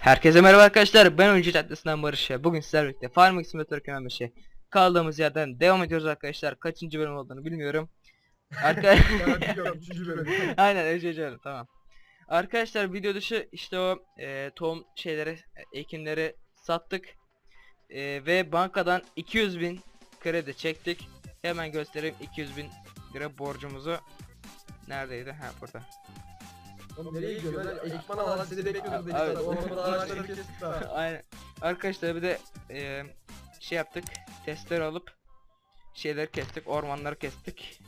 Herkese merhaba arkadaşlar. Ben oyuncu caddesinden Barış. Bugün sizlerle birlikte Farming Simulator Kömemişe kaldığımız yerden devam ediyoruz arkadaşlar. Kaçıncı bölüm olduğunu bilmiyorum. Arka Ben biliyorum üçüncü bölüm. Aynen üçüncü bölüm tamam. Arkadaşlar video dışı işte o e, tohum şeyleri, e, ekinleri sattık. E, ve bankadan 200 bin kredi çektik. Hemen göstereyim 200 bin lira borcumuzu. Neredeydi? Ha burada. Oğlum nereye ekipman alan sizi dedik kestik. Aynen. Arkadaşlar bir de e, şey yaptık. Testleri alıp şeyleri kestik, ormanları kestik.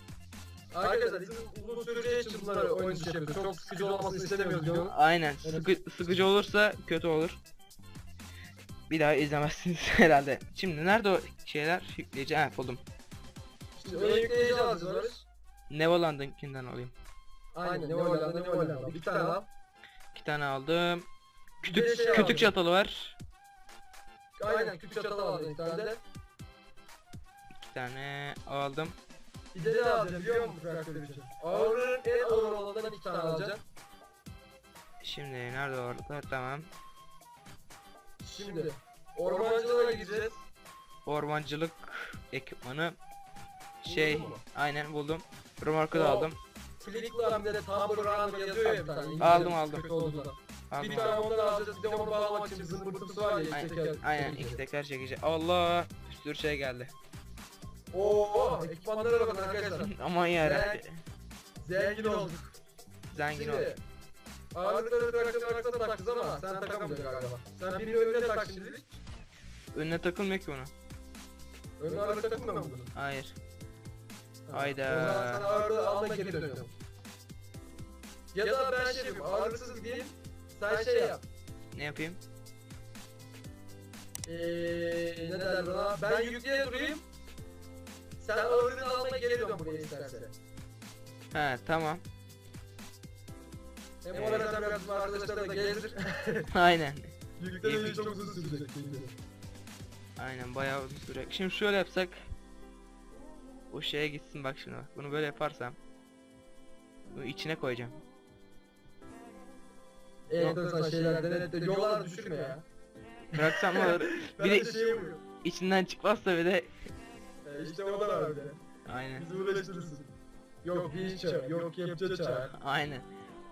Arkadaşlar bizim uzun süreceği için bunları oyun dışı yapıyoruz. Çok sıkıcı olmasını istemiyoruz diyorum. Aynen. Sıkı, sıkıcı olursa kötü olur. Bir daha izlemezsiniz herhalde. Şimdi nerede o şeyler yükleyici? Ha buldum. Şimdi ön yükleyici alacağız. Nevaland'ınkinden alayım. Aynen ne Hollanda ne Hollanda. Bir tane al. İki tane aldım. Bir Kütük, şey kütük aldım. çatalı var. Aynen küçük çatal aldım bir tane de. İki tane aldım. Bir de ne alacağım biliyor musun traktör için? Ağırın en ağır olanından iki tane alacağım. Şimdi nerede orada? Tamam. Şimdi ormancılığa gideceğiz. Ormancılık ekipmanı. Şey, aynen buldum. Remorku da aldım. Click'la bir de Tumblr Runner yazıyor ya bir tane. Aldım, aldım. kötü olduğunda. Aldım. Bir tane ondan alacağız bir de onu bağlamak için zımbırtısı var ya Aynen, teker. aynen iki teker çekici. Allah bir sürü şey geldi. Oo ekipmanlara bakın arkadaşlar. Aman ya Zengin olduk. zengin ol. Şimdi ağırlıkları traktörün arkasına takacağız ama sen takamayacaksın galiba. Sen birini önüne tak şimdilik. Önüne takılmıyor ki bunu. Önüne ağırlık takılmıyor mu bunun? Hayır. Ha, Hayda. Sen ağırlığı alma geri dönüyorsun. Ya da ben şey yapayım ağırlıksız gideyim. Sen şey yap. Ne yapayım? Eee ne derler buna? Ben yükleye durayım. Sen ağırlığını almaya geri dön buraya istersen. He tamam. Hem orada sen biraz bizim arkadaşlar da gezdir. Aynen. Yüklemeyi çok uzun sürecek. Aynen bayağı uzun süre. Şimdi şöyle yapsak. O şeye gitsin bak şimdi bak. Bunu böyle yaparsam. Bunu içine koyacağım. Enteresan şeyler denetle yollar düşürme ya. Bıraksam olur. Bir de de şey içinden çıkmazsa bir de. E işte o da var bir de. Aynen. Bizi uğraştırırsın. Yok bir çağır, yok kepçe çağır. Aynen.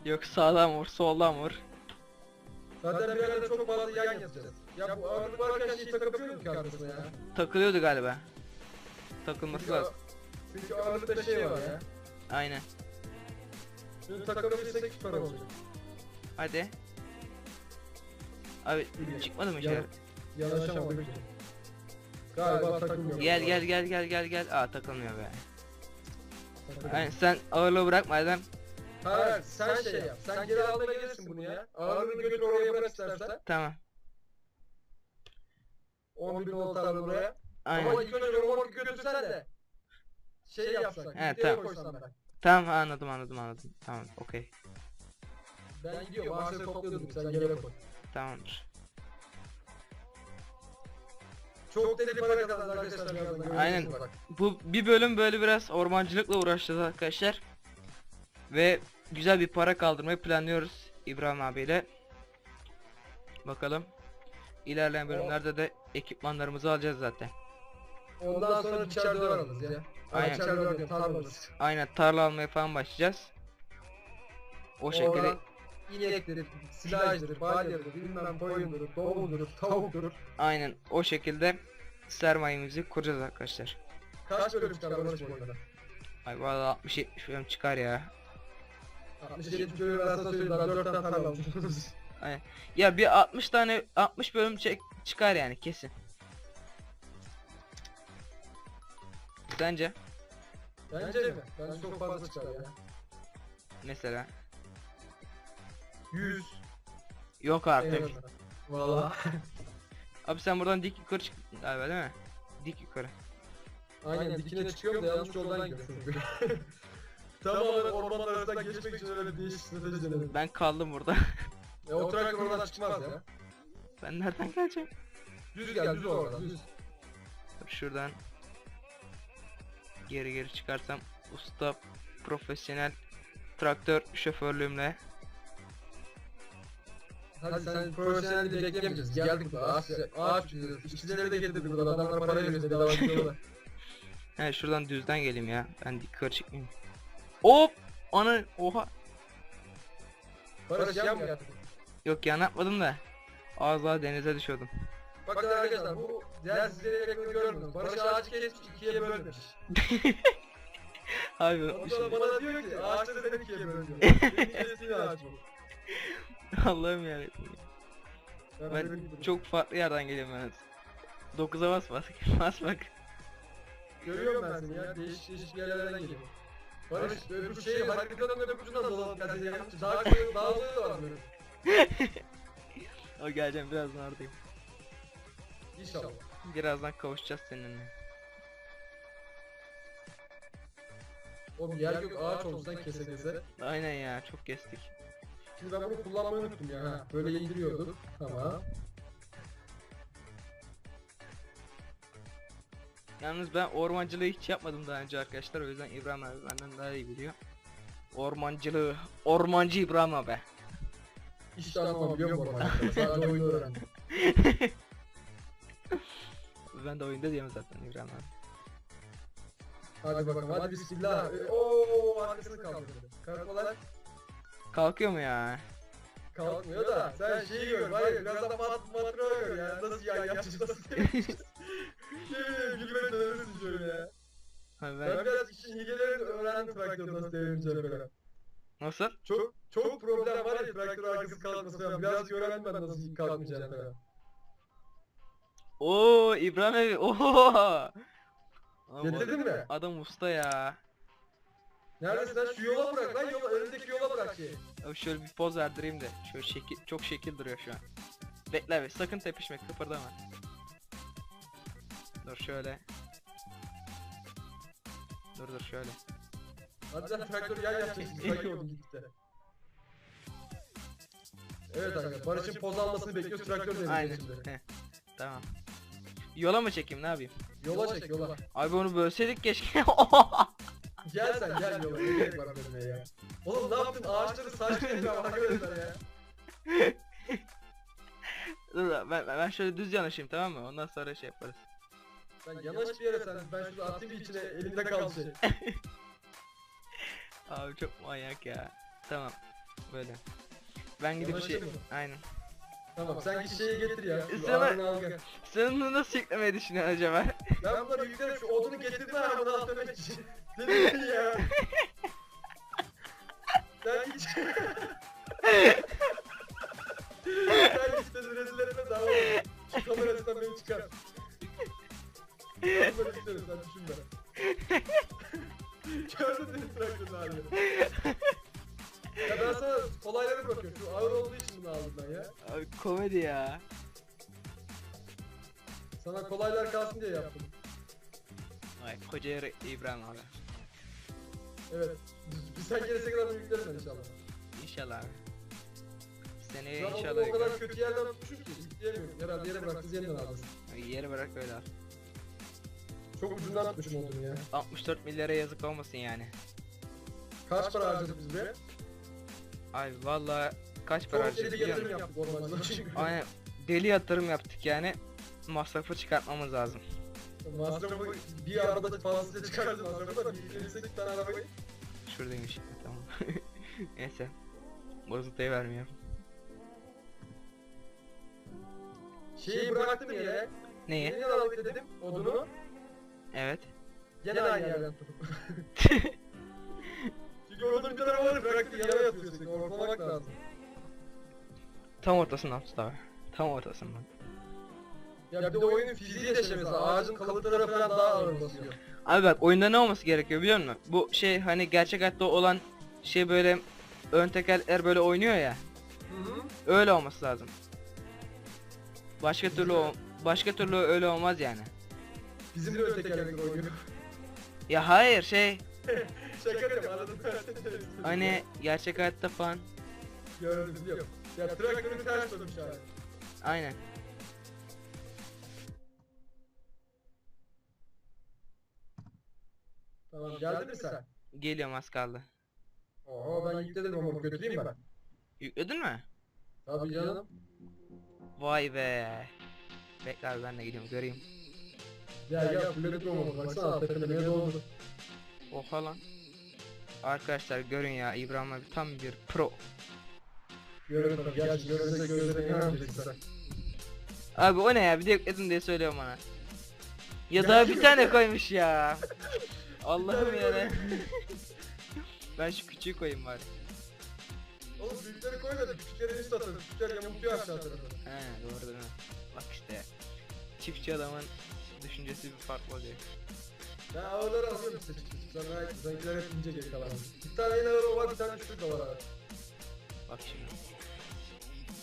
Yok sağdan vur, soldan vur. Zaten bir arada çok fazla yan yazacağız. Ya bu ağırlık varken şey takabiliyor mu ki arkasına ya? Takılıyordu galiba. Takılması lazım. Çünkü ağırlıkta şey var ya. Aynen. Bunu takabilirsek süper olacak. Hadi. Abi çıkmadı mı şey? Yan- Yanaşamadık. Galiba takılmıyor. Gel gel gel gel gel gel. Aa takılmıyor be. Takılmıyor. Aynen sen ağırlığı bırakma Erdem. Hayır sen şey yap. Sen geri almaya gelirsin bunu ya. Ağırlığını götür oraya bırak istersen. Tamam. 11 bin voltarlı buraya. Ama Aynen. ilk önce remorku götürsen de şey yapsak. He, tamam. koysam ben. Tamam anladım anladım anladım. Tamam okey. Ben gidiyorum ağaçları topluyordum sen yere koy. Tamamdır. Çok deli para kazandı arkadaşlar birazdan. Aynen. bak. Bu bir bölüm böyle biraz ormancılıkla uğraşacağız arkadaşlar. Ve güzel bir para kaldırmayı planlıyoruz İbrahim abiyle. Bakalım. İlerleyen bölümlerde de ekipmanlarımızı alacağız zaten. Ondan sonra döver alırız ya. Aynen. Aynen. Biçer döver diyorum tarla alırız. Aynen tarla almaya falan başlayacağız. O şekilde Oradan inektir, silajdır, balyadır, bilmem koyundur, domuzdur, tavuktur. aynen o şekilde sermayemizi kuracağız arkadaşlar. Kaç bölüm çıkar Barış bu oyunda? Ay valla 60-70 bölüm çıkar ya. 67 bölüm arasında söyleyeyim daha 4 tane tarla almışız. Ya bir 60 tane 60 bölüm çek çıkar yani kesin. Sence? Bence mi? Bence çok fazla çıkar ya. Mesela. 100. Yok artık. Valla. Abi sen buradan dik yukarı çık galiba değil mi? Dik yukarı. Aynen dikine çıkıyorum da yanlış yoldan gidiyorum çünkü. Tamamen ormanlar arasından geçmek için öyle bir değişik strateji denedim. Ben kaldım burada. Ya o traktör oradan çıkmaz ya. ben nereden geleceğim? Düz gel düz oradan düz. Dur şuradan. Geri geri çıkarsam usta profesyonel traktör şoförlüğümle Hadi sen profesyonel de bekleyemeyeceğiz. Geldik burada ağaç, ağaç diyoruz. İşçileri de getirdik burada. Adamlara para veriyoruz bedava gidiyorlar. He şuradan düzden geleyim ya. Ben yukarı çıkmayayım. Hop! Ana oha. Barış mı yaptın? Yok yan atmadım da. Az daha denize düşüyordum. Bakın arkadaşlar bu diğer sizleri ekranı görmüyorsunuz. Barış ağacı kesmiş ikiye bölmüş. Abi unutmuşum. sonra bana diyor ki ağaçları sen ikiye bölüyorsun. Senin kestiğin ağaç bu. Allah'ım yarabbim. Ben çok farklı yerden geliyorum ben. 9'a bas bas. Bas bak. Görüyorum ben seni ya. Değişik değişik yerlerden geliyor. Barış öbür şeyi haritanın öbür ucundan dolanıp geldi ya. Daha daha da var böyle. O geleceğim birazdan oradayım. İnşallah. Birazdan kavuşacağız seninle. Oğlum yer gök ağaç oldu sen kese kese. Aynen ya çok kestik. Şimdi ben bunu kullanmayı unuttum ya. Ha, böyle indiriyorduk. Tamam. Yalnız ben ormancılığı hiç yapmadım daha önce arkadaşlar o yüzden İbrahim abi benden daha iyi biliyor. Ormancılığı, ormancı İbrahim abi. De anlamam biliyor musun ormancılığı? Sadece oyunu öğrendim. Ben de oyunda diyorum zaten abi. Hadi bakalım hadi bismillah. Ooo arkasını kaldırdı. Karakolar Kalkıyor mu ya? kalkmıyor da sen şeyi gör ya biraz da mat matrağı gör ya. Nasıl yan yapacağız nasıl yapacağız. Gülmekten ölürsün şöyle ya. Ha, Ben ben... biraz işin hilelerini öğrendim traktörü nasıl devireceğim falan. Nasıl? Çok çok problem var ya traktör arkası kalkması falan. Birazcık öğrendim ben nasıl kalkmayacağını falan. Oo İbrahim abi. Oo. Getirdin mi? Adam usta ya. Neredesin lan? Şu yola bırak lan yola önündeki yola bırak şeyi. Abi şöyle bir poz verdireyim de. Şöyle şekil, çok şekil duruyor şu an. Bekle abi sakın tepişme kıpırdama. Dur şöyle. Dur dur şöyle. Hadi sen traktörü yan yapacaksın. Sakin olun gitti. Evet arkadaşlar Barış'ın poz almasını bekliyoruz traktör de Aynen. şimdi. Heh, Tamam. Yola mı çekeyim ne yapayım? Yola çek yola. Abi onu bölseydik keşke. Gel sen gel yola. Ne gerek var bölmeye ya. Oğlum ne yaptın ağaçları saçmayın ya arkadaşlar ya. dur ben, ben şöyle düz yanaşayım tamam mı? Ondan sonra şey yaparız. Sen yanaş bir yere sen ben şurada atayım bir içine elimde kaldı şey. Abi çok manyak ya. Tamam. Böyle. Ben gidip şey... Mı? Aynen. Tamam sen git getir ya. Al gel. Sen bunu nasıl yüklemeyi düşünüyorsun acaba? Ben bunları yüklerim şu odunu getirdim bunu atlamak için. Dedim ya. Sen git. Sen git beni rezil etme daha olur. Şu kamerasından beni çıkar. Ben böyle giderim sen düşünme. Gördün mü traktörün halini? Ya ben sana kolayları bırakıyorum. Şu ağır olduğu için bunu aldım ben ya. Abi komedi ya. Sana kolaylar kalsın diye yaptım. Ay koca yere İbrahim abi. Evet. Biz sen gelirse kadar yüklerim ben inşallah. İnşallah abi. Seneye an inşallah o kadar kötü yerden tutmuşum ki yükleyemiyorum. Herhalde yere bıraktınız yeniden aldınız. Yeri bırak öyle al. Çok ucundan tutmuşum oldum ya. 64 milyara yazık olmasın yani. Kaç para harcadık biz be? Abi valla kaç para Çok deli harcadık bir biliyor yatırım musun? yaptık ormancılar çünkü. Aynen deli yatırım yaptık yani. Masrafı çıkartmamız lazım. Masrafı bir arabada fazlasıyla çıkardın masrafı da bir 58 tane arabayı. Şuradaymış. Tamam. Neyse. Bozuntuyu vermiyorum. Şeyi bıraktım yere. Neyi? Yeni aldık dedim odunu. Evet. Gene aynı yerden tutup. Bir tarafa var bıraktı yana yatıyorsun. Ortalamak lazım. Tam ortasından tut abi. Tam ortasından. Ya bir de oyunun fiziği de şey mesela ağacın kalıpları falan daha ağır basıyor. Abi bak oyunda ne olması gerekiyor biliyor musun? Bu şey hani gerçek hayatta olan şey böyle ön tekerler böyle oynuyor ya. Hı hı. Öyle olması lazım. Başka türlü o başka türlü öyle olmaz yani. Bizim de öyle tekerlekler oynuyor. Ya hayır şey Şaka yapıyorum anladım. hani gerçek hayatta falan Gördüm biliyorum. Ya traktörü ters dönmüş abi. aynen. Tamam geldin mi sen? Geliyorum az kaldı. Oha ben yükledim ama götüreyim ben. Yükledin mi? Tabii canım. Vay be. Bekle abi ben de gidiyorum göreyim. Gel gel fulledik olmadı baksana tepelemeye doldu. Oha lan. Arkadaşlar görün ya İbrahim abi tam bir pro. Tabii gerçi sen. Abi o ne ya bir de yükledim diye söylüyorum bana. Ya daha bir tane koymuş ya. Allah'ım ya. ben şu küçüğü koyayım bari. Oğlum büyükleri koy da küçükleri üst atalım. Küçükler yamultuyor aşağı tarafı. He doğru değil mi? Bak işte. Çiftçi adamın düşüncesi bir farklı oluyor. Ben ağırları alıyorum size etme. Seninkiler hep ince geri kalan. Bir tane yine ağır var bir tane düşük de var abi. Bak şimdi.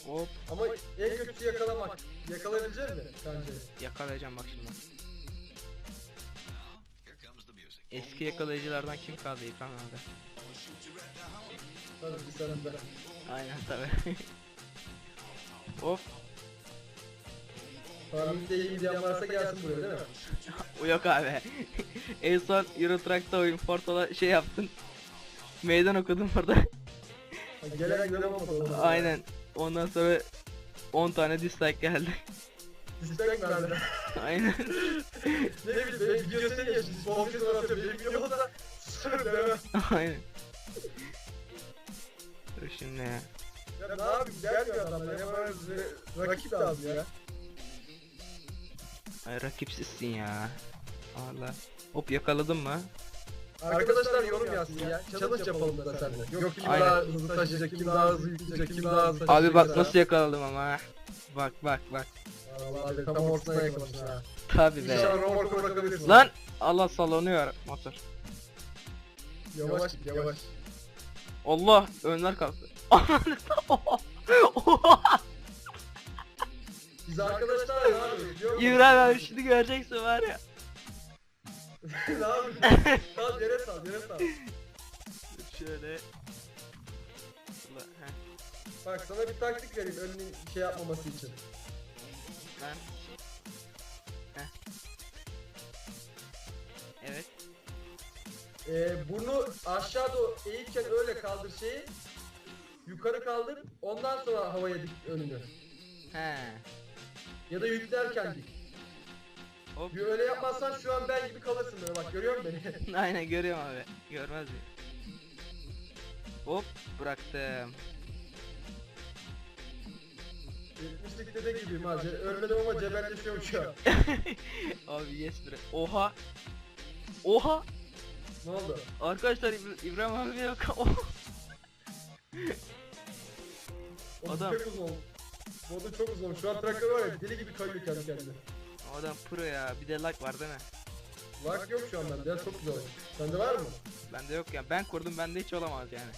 Hop Ama en kötüsü yakalamak. Yakalayabilecek mi sence? yakalayacağım bak şimdi. Eski yakalayıcılardan kim kaldı İlkan abi? Tabii bir ben. Aynen tabi. Hop. Tahminde iyiyim diyen varsa gelsin buraya değil mi? O yok abi. en son Euro Truck'ta oyun Porto'da şey yaptın. Meydan okudum orada. Ha, Gelen olmadı oğlum. Aynen. Ondan sonra 10 tane dislike geldi. Dislike verdi. Aynen. ne bileyim benim video geçti. Son kez var atıyor. Benim videom olsa sır demem. Aynen. Dur şimdi ya. Ya ne yapayım gelmiyor adamlar. Ya bana bize rakip lazım ya. Ay rakipsizsin ya. Allah. Hop yakaladın mı? Arkadaşlar yorum yazsın ya. Challenge yapalım da seninle. Yok kim Aynen. daha hızlı taşıyacak, kim daha hızlı yükleyecek, kim daha hızlı Abi bak nasıl yakaladım ama. Bak bak bak. Vallahi tam ortasına yakalamış ha. Tabi be. İnşallah romorku bırakabilirsin. Lan Allah sallanıyor motor. Yavaş git yavaş. Allah önler kalktı. Biz arkadaşlar biliyor musun? İbrahim abi şimdi göreceksin var ya. ne yapıyoruz? Sal yere sal yere sal. Şöyle. Heh, Bak sana bir taktik vereyim önünün şey yapmaması için. lan. Heh. Evet. Ee, burnu aşağı doğru eğirken öyle kaldır şeyi. Yukarı kaldır. Ondan sonra havaya dik önünü. He. Ya da yüklerken dik. Hop. Bir öyle yapmazsan şu an ben gibi kalırsın böyle bak görüyor musun beni? Aynen görüyorum abi. Görmez mi? Hop bıraktım. 70'lik dede gibiyim ha. Ce- Ölmedim ama cebelleşiyorum şu an. abi yes bre. Oha. Oha. Ne oldu? Arkadaşlar İbra- İbrahim abi yok. O Adam. çok oda çok uzun. Şu an traktör var ya deli gibi kayıyor kendi kendine. O adam pro ya. Bir de lag var değil mi? Lag yok şu an bende ya çok güzel. Sende var mı? Bende yok ya. Ben kurdum bende hiç olamaz yani.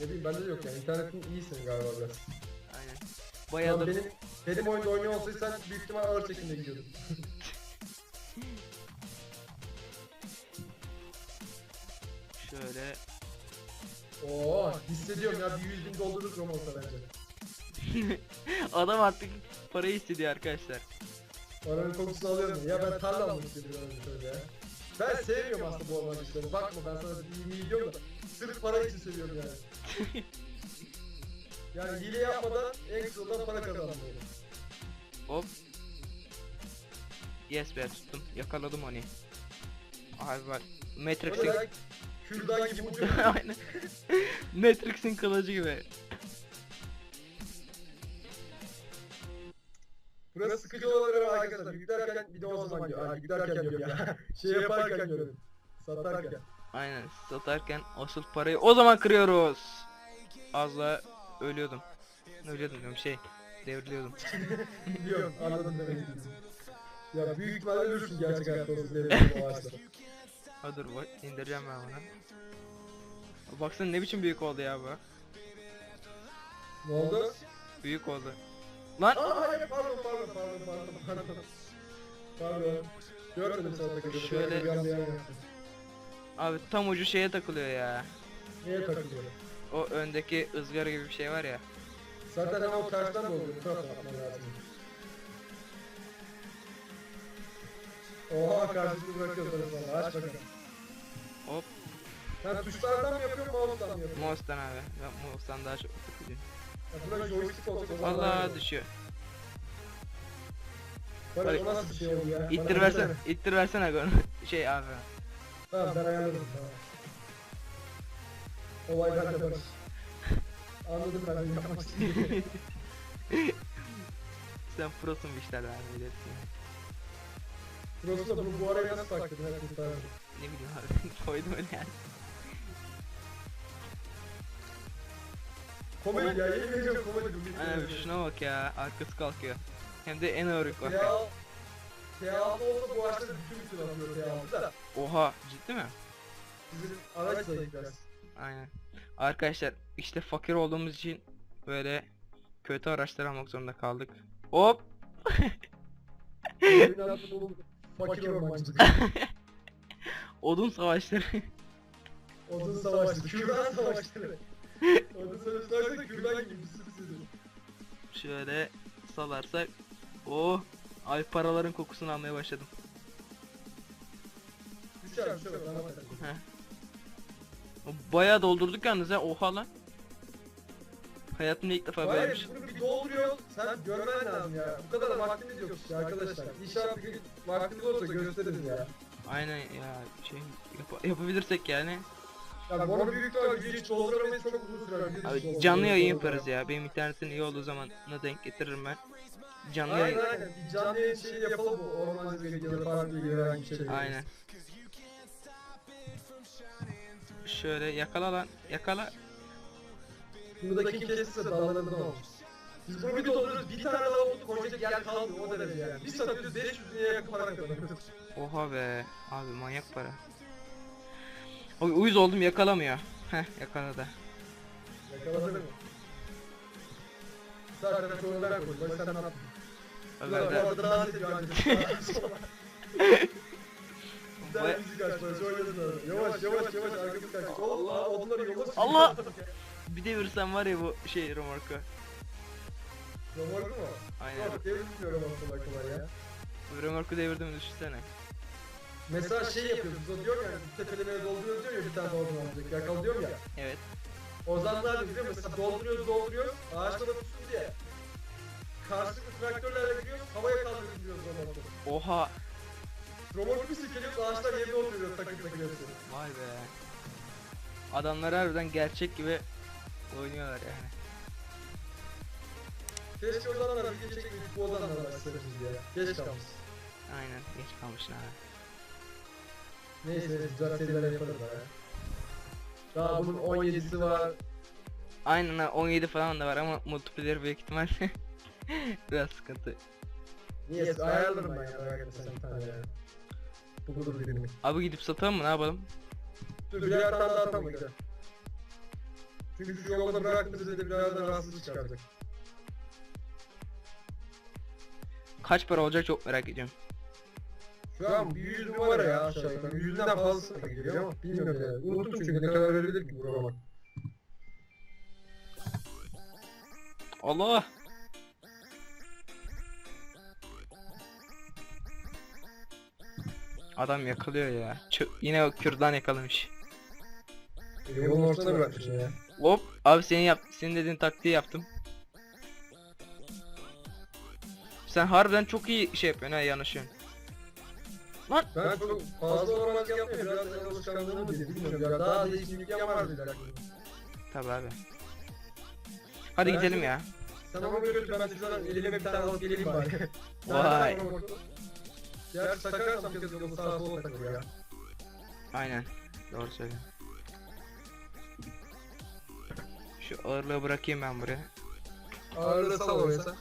Ne bileyim bende de yok yani. İnternetin iyisin galiba biraz. Aynen. Şu Bayağı an da benim, benim oyunda oynuyor olsaysan büyük ihtimal ağır çekimde gidiyordun. şöyle Oo hissediyorum ya bir 100 bin doldururuz Roma olsa bence. adam artık parayı istediyor arkadaşlar. Paranın kokusunu alıyorum. Ya ben tarla almak istiyorum şöyle ya. Ben sevmiyorum aslında bu orman işlerini. Bakma ben sana iyi iyi diyorum da. Sırf para için seviyorum yani. yani hile yapmadan en kısa yoldan para kazanmalıyım. Hop. Yes be tuttum. Yakaladım onu. Abi bak. Matrix'in kürdan gibi uçuyor. Aynen. Matrix'in kılıcı gibi. Burası sıkıcı olabilir ama arkadaşlar. Yüklerken bir de o zaman diyor. Ha, yüklerken diyorum ya. şey yaparken diyorum. Satarken. Aynen satarken asıl parayı o zaman kırıyoruz. Az daha ölüyordum. Ölüyordum diyorum şey. Devriliyordum. Biliyorum anladım demek istediğini. Ya büyük ihtimalle ölürsün gerçek hayatta olsun diye o ağaçta. Ha dur bak indireceğim ben bunu. Baksana ne biçim büyük oldu ya bu. Ne oldu? Büyük oldu. Lan Aa hayır pardon pardon pardon pardon pardon. Pardon. Görmedim sana takıldı. Şöyle- Bir anda yan yaptım. abi tam ucu şeye takılıyor ya. Neye takılıyor? O öndeki ızgara gibi bir şey var ya. Zaten hemen o tersten de oluyor. Bu tarafa atman lazım. Oha karşılıklı bırakıyoruz sonra. Aç bakalım. Ben tuşlardan mı yapıyorum, mouse'dan mı yapıyorum? Mouse'dan abi. Ben mouse'dan daha çok takılıyorum. Buna joystick olacak iyi. düşüyor. Barış o nasıl bir şey oldu ya? İttir versene. İttir versene gonu. Şey abi. Tamam ben ayarladım tamam. Olay Barış. Anladım ben yapmak istediğini. Sen prosun bir işlerden abi bilirsin. Burası da bunu bu araya nasıl kurtardım. Ne bileyim abi. Koydum öyle yani. Komedi ya yemin ediyorum komedi bu. Aynen şuna bak ya. Arkası kalkıyor. Hem de en ağır yük var. T6 T6 olsa bu ağaçta bütün bütün atıyor T6 da. Oha ciddi mi? Bizim araç zayıf biraz. Aynen. Arkadaşlar işte fakir olduğumuz için böyle kötü araçlar almak zorunda kaldık. Hop. Fakir ormancılık. Odun savaşları. Odun savaşları, kürdan savaşları. Odun savaşları kürdan gibi sürüsüdür. Şöyle salarsak. Oh. Ay paraların kokusunu almaya başladım. Bana bak. Heh. Bayağı doldurduk yalnız ha. Oha lan. Hayatımda ilk defa böyle bir şey. Bunu bir dolduruyor. Sen görmen lazım ya. Bu kadar vaktimiz yok işte arkadaşlar. İnşallah bir gün vaktimiz olursa gösteririz ya. Aynen ya şey yap- yapabilirsek yani. Ya bunu büyük ihtimal hiç dolduramayız çok uzun sürer. Abi canlı yayın yaparız ya. Benim internetin iyi olduğu zaman ne denk getiririm ben. Canlı yayın. Aynen aynen. Bir canlı yayın şeyi yapalım bu. Ormancılık ilgili farklı ilgili herhangi bir şey. Aynen. Şöyle yakala lan. Yakala. Bunu da kim kesirse dallarından olmuş. Biz bunu bir dolduruyoruz. Bir tane daha oldu koyacak yer kalmıyor o derece yani. Bir satıyoruz 500 liraya yakın para kazanıyoruz. Oha be. Abi manyak para. Oy uyuz oldum yakalamıyor. Heh yakaladı. Yakaladın mı? Zaten çoğunu ben koydum. Bak sen ne yaptın? De- orada ediyor Baya-. Yavaş yavaş yavaş arkası kaç. Allah onları yola. Allah! Bir de vursam var ya bu şey romorku. Romorku mu? Aynen. Yok kolay kolay ya. Bu romorku devirdim düşünsene. Mesela şey yapıyoruz o diyor ya tepelemeye dolduruyoruz diyor ya bir tane doldur olacak yakal diyorum ya. Evet. O zaman ne yapıyoruz biliyor musun? Mesela dolduruyoruz dolduruyoruz ağaçlara tutsun diye. Karşılıklı traktörlerle gidiyoruz havaya kaldırıyoruz diyoruz romorku. Oha. Romorku bir sikeliyoruz ağaçlar yerine oturuyor takır takır hepsi. Vay be. Adamlar harbiden gerçek gibi oynuyorlar yani. Keşke o zamanlar video çekmeyip bu zamanlar başlamışız diye. Geç kalmış. Aynen geç kalmışsın abi. Neyse güzel seriler yaparız daha ya. Daha bunun 17'si var. Aynen ha 17 falan da var ama multiplayer büyük ihtimal biraz sıkıntı. Niye? Ayarlarım ben ya merak etme sen bir tane ya. Bu budur birini. Abi gidip satalım mı ne yapalım? Dur birer tane daha atalım güzel. Çünkü şu yolda bıraktığımızda de birazdan rahatsız çıkaracak. Kaç para olacak çok merak ediyorum. Bir 100 numara ya aşağı yukarı. 100'den fazlası da geliyor ama bilmiyorum yani. Unuttum çünkü ne kadar verilir ki burama. Allah! Adam yakalıyor ya. Çö- yine o kürdan yakalamış. Yolun ortasına bırakmışım ya. Hop abi senin yap senin dediğin taktiği yaptım. Sen harbiden çok iyi şey yapıyorsun ha yanaşıyorsun. Lan Ben çok fazla ormancı yapmıyorum. Biraz en alışkanlığım mı diye bilmiyorum ya. Daha da iyi bir imkan var dediler. tabi abi. Hadi Ben gidelim ya. Sen götür ben şuradan elime bir tane alıp geleyim bari. Vay. Gerçi takarsam kız yolun sağa sola takılır ya. Aynen. Doğru söyle. Şu ağırlığı bırakayım ben buraya. Ağırlığı sal oraya sen.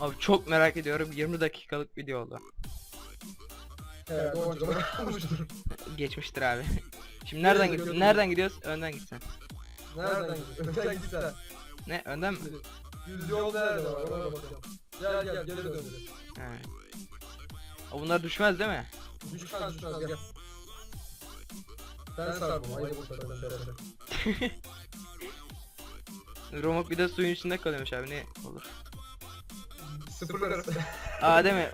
Abi çok merak ediyorum. 20 dakikalık video oldu. Geçmiştir abi. Şimdi nereden Götür, gid- götür. nereden gidiyoruz? Önden gitsen. Nereden gidiyorsun? Önden git sen. Ne? Önden mi? Düz yol nerede var ona bakalım. Gel gel geri dön. He. O bunlar düşmez değil mi? Düşmez düşmez gel. Ben sardım ayıp olsa ben şerefle. Romok bir de suyun içinde kalıyormuş abi ne olur. Sıfırlarız. Aa değil mi?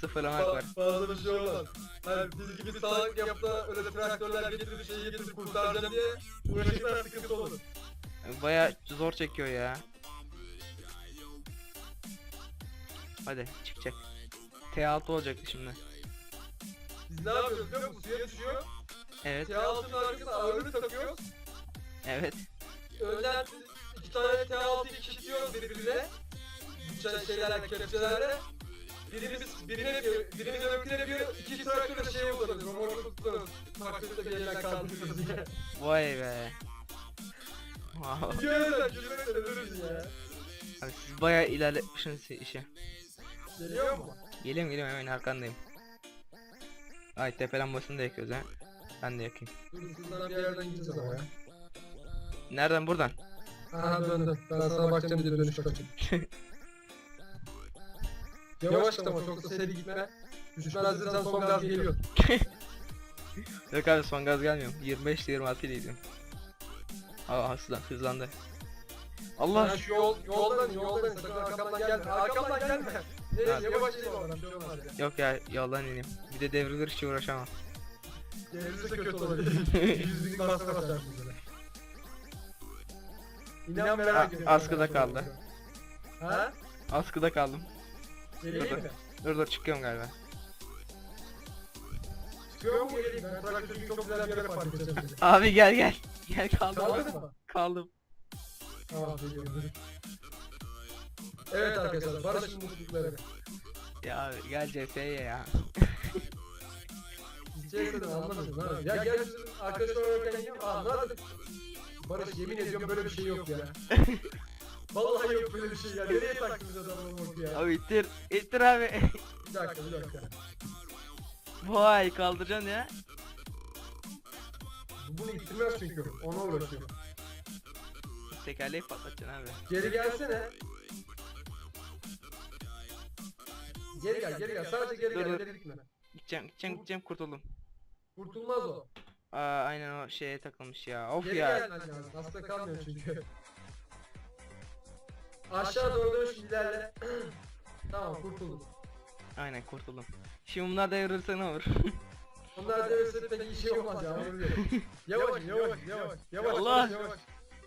Sıfırlamak var. Fa- Fazla bir şey olmaz. Hani biz gibi salak yapta öyle traktörler getirip şeyi getirip kurtaracağım diye uğraşırlar sıkıntı olur. Baya zor çekiyor ya. Hadi çıkacak. T6 olacaktı şimdi. Biz ne yapıyoruz biliyor musun? Suya düşüyor. Evet. T6'nın arkasına ağırlık takıyoruz. Evet. Önden iki tane T6 ikişliyoruz birbirine. Şey- şeylerle, kepçelerle. Birimiz birine yapıyor, birimiz öbürüne yapıyor. İki traktörle şeye uzanıyoruz, romorku tutuyoruz. Traktörü de bir yerden kaldırıyoruz diye. Vay be. Wow. Gülmekten, gülmekten ölürüz ya. Abi siz baya ilerletmişsiniz işi. Geliyor mu? Geliyorum geliyorum hemen arkandayım. Ay tepelenmesini de yakıyoruz ha. Ben de yakayım. Dur şuradan bir yerden gideceğiz ama ya. Nereden buradan? Aha döndüm. Ben sana bakacağım bir de dönüş bakayım. Yavaş git ama çok da seri gitme. Düşman hazırsan son gaz geliyor. Yok abi son gaz gelmiyor. 25 26 ile gidiyorum. Aa hızlan hızlandı. Allah Ya şu yol, yoldan yoldan sakın arkamdan gelme. Arkamdan gelme. Neyse yavaş gideyim oradan bir şey olmaz ya. yok ya yoldan ineyim. Bir de devrilir hiç uğraşamam. Gelirse kötü olabilir. Yüz bin masraf açar bize. İnan merak ediyorum. askıda kaldı. Ha? Askıda kaldım. Dur dur çıkıyorum galiba. Çıkıyor mu geleyim? Ben traktörü çok güzel bir yere park edeceğim. Abi gel gel. Gel kaldım. Kaldın mı? Kaldım. Tamam geliyorum. Evet arkadaşlar Barış'ın mutlulukları. Ya abi gel CS'ye ya. Dedim anlamıyorsun ha. Ya gel bizim arkadaşlar oynarken. Aa nerede? Barış yemin ediyorum böyle bir şey yok ya. Vallahi yok böyle bir şey ya. Nereye taktınız adamı bak ya? Abi ittir. ittir abi. Bir dakika bir dakika. Vay kaldıracaksın ya. Bunu ittirmez çünkü. Ona uğraşıyor. Tekerleği patlatacaksın abi. Geri gelsene. Geri gel geri gel. Sadece geri Dur, gel. dur. ileri gitme. Gideceğim gideceğim gideceğim kurtuldum. Kurtulmaz o. Aa aynen o şeye takılmış ya. Of Geri ya. gelmen lazım. Hasta kalmıyor çünkü. Aşağı doğru dön şimdi ilerle. tamam kurtuldum. Aynen kurtuldum. Şimdi bunlar devrilirse ne olur? Onlar devirse pek iyi şey olmaz ya. Yavaş yavaş yavaş. Yavaş Allah! yavaş.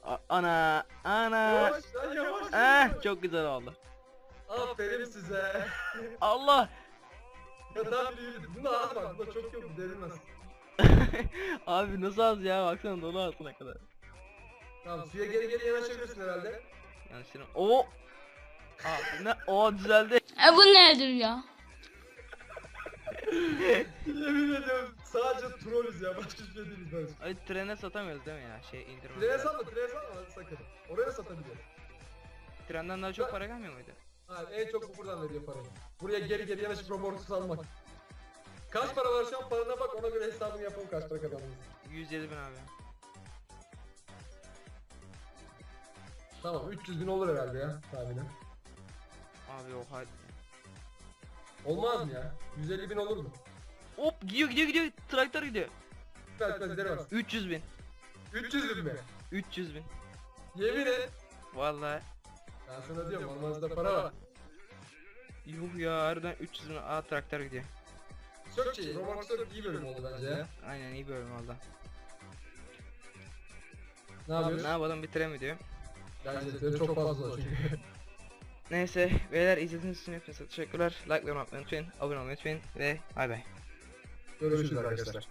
A- ana ana. Yavaş lan yavaş. Eh çok güzel oldu. Aferin size. Allah. ya tam bir Bunu al bak. Bunda çok yok. Derilmez. abi nasıl az ya baksana dolu altına kadar. Tamam suya geri geri yanaşabilirsin herhalde. Yanlışlıkla. Oo. Aa, ne? O düzeldi. E bu nedir ya? Yemin ediyorum sadece trollüz ya. Başka bir şey değiliz bence. Ay trene satamıyoruz değil mi ya? Şey indirme. Trene satma, trene satma sakın. Oraya satabiliyor. Trenden daha çok para gelmiyor muydu? Hayır, en çok buradan veriyor parayı. Buraya geri geri yanaşıp romorku salmak. Kaç para var şu an parana bak ona göre hesabını yapalım kaç para kazandınız. 107 bin abi. Tamam 300 bin olur herhalde ya tahminen. Abi oha. Olmaz mı ya? 150 bin olur mu? Hop gidiyor gidiyor gidiyor. Traktör gidiyor. Süper ileri bas. 300 bin. 300 bin mi? 300 bin. Yemin et. Vallahi. Ben sana diyorum olmazda para var. Yuh ya harbiden 300 bin. Aa traktör gidiyor. Çok şey, Roblox çok iyi bölüm oldu bence ya. Aynen iyi bölüm oldu. Ne yapıyoruz? Ne yapalım bitirelim diyor. Bence çok fazla çünkü. Neyse beyler izlediğiniz için hepinize teşekkürler. Like ve unutmayın unutmayın. Abone olmayı unutmayın ve bay bay. Görüşürüz arkadaşlar.